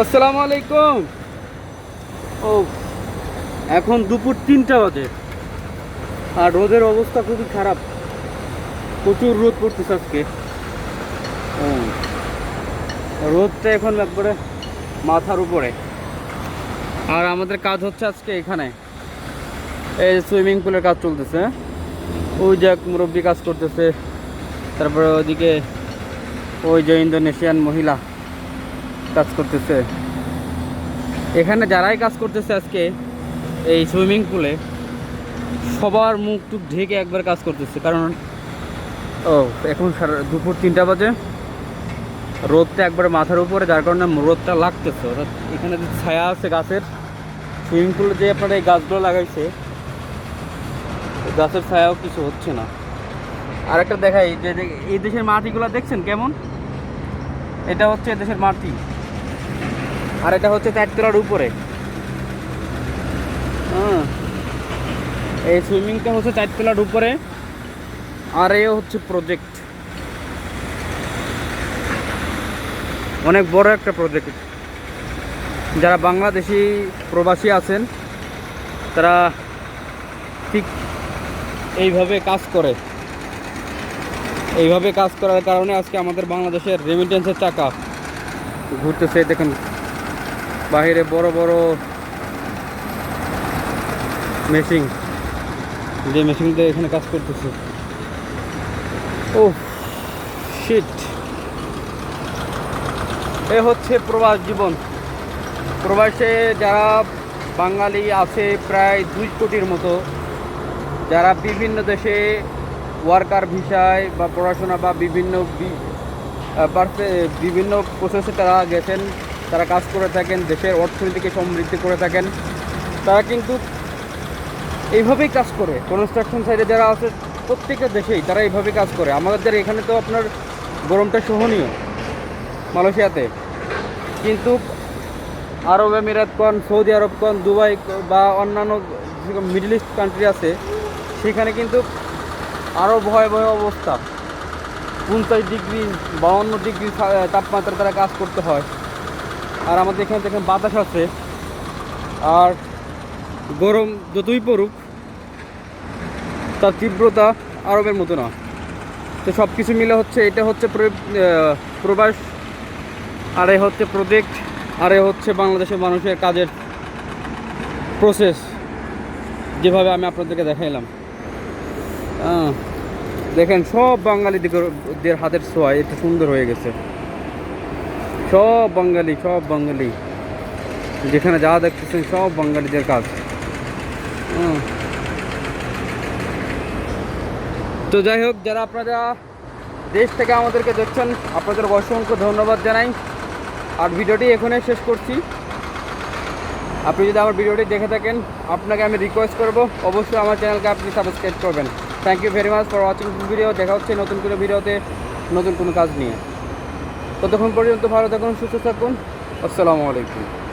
আসসালামু আলাইকুম। ও, এখন দুপুর তিনটা বাজে। আর রোদের অবস্থা খুবই খারাপ। প্রচুর রোদ পড়তেছে আজকে। রোদটা এখন একবারে মাথার উপরে। আর আমাদের কাজ হচ্ছে আজকে এখানে। এই সুইমিং পুলের কাজ চলতেছে। ওই যে এক মুরব্বী কাজ করতেছে। তারপরে ওইদিকে ওই যে ইন্দোনেশিয়ান মহিলা। কাজ করতেছে। এখানে যারাই কাজ করতেছে আজকে এই সুইমিং পুলে, সবার মুখ টুক ঢেকে একবার কাজ করতেছে। কারণ, ও, এখন দুপুর তিনটা বাজে। রোদটা একবার মাথার উপরে, যার কারণে রোদটা লাগতেছে। অর্থাৎ এখানে যে ছায়া আছে গাছের, সুইমিং পুলে যে আপনারা এই গাছগুলো লাগাইছে, গাছের ছায়াও কিছু হচ্ছে না। আর একটা দেখাই, যে এই দেশের মাটিগুলো দেখছেন কেমন? এটা হচ্ছে দেশের মাটি। আর এটা হচ্ছে চারতলার উপরে। হ্যাঁ এই সুইমিংটা হচ্ছে চারতলার উপরে, আর এ হচ্ছে প্রজেক্ট অনেক বড় একটা প্রজেক্ট যারা বাংলাদেশি প্রবাসী আছেন, তারা ঠিক এইভাবে কাজ করে। এইভাবে কাজ করার কারণে আজকে আমাদের বাংলাদেশের রেমিটেন্সের টাকা ঘুরতেছে, দেখেন। বাইরে বড় বড় মেশিন। যে মেশিন দিয়ে এখানে কাজ করতেছে। ও শিট এ হচ্ছে প্রবাস জীবন। প্রবাসে যারা বাঙালি আছে প্রায় দুই কোটির মতো যারা বিভিন্ন দেশে ওয়ার্কার ভিসায় বা পড়াশোনা বা বিভিন্ন বিভিন্ন প্রসেসে তারা গেছেন তারা কাজ করে থাকেন, দেশের অর্থনীতিকে সমৃদ্ধি করে থাকেন। তারা কিন্তু এইভাবেই কাজ করে। কনস্ট্রাকশন সাইডে যারা আছে প্রত্যেকটা দেশেই তারা এইভাবেই কাজ করে। আমাদের এখানে তো আপনার গরমটা সহনীয় মালয়েশিয়াতে। কিন্তু আরব আমিরাত কন, সৌদি আরব কন, দুবাই বা অন্যান্য মিডল ইস্ট কান্ট্রি আছে, সেখানে কিন্তু আরও ভয়াবহ অবস্থা। পঞ্চাশ ডিগ্রি বাউন্ন ডিগ্রি তাপমাত্রা তারা কাজ করতে হয়। আর আমাদের এখানে দেখেন বাতাস আছে। আর গরম যতই পড়ুক, তার তীব্রতা আরবের মতো না। তো সব কিছু মিলে হচ্ছে, এটা হচ্ছে প্র- প্রবাস, আর এ হচ্ছে প্রজেক্ট আর এ হচ্ছে বাংলাদেশের মানুষের কাজের প্রসেস যেভাবে আমি আপনাদেরকে দেখাইলাম। দেখেন সব বাঙালিদের হাতের ছোঁয়া, এটা সুন্দর হয়ে গেছে। সব বাঙালি সব বাঙালি। যেখানে যা দেখতেছেন সব বাঙালিদের কাজ। তো যাই হোক, যারা আপনারা দেশ থেকে আমাদেরকে দেখছেন আপনাদের অসংখ্য ধন্যবাদ জানাই। আর ভিডিওটি এখানে শেষ করছি। আপনি যদি আমার ভিডিওটি দেখে থাকেন, আপনাকে আমি রিকোয়েস্ট করব, অবশ্যই আমার চ্যানেলকে আপনি সাবস্ক্রাইব করবেন। Thank you very much for watching video দেখা হচ্ছে নতুন কোনো ভিডিওতে নতুন কোনো কাজ নিয়ে। ততক্ষণ পর্যন্ত ভালো থাকুন সুস্থ থাকুন। আসসালামু আলাইকুম।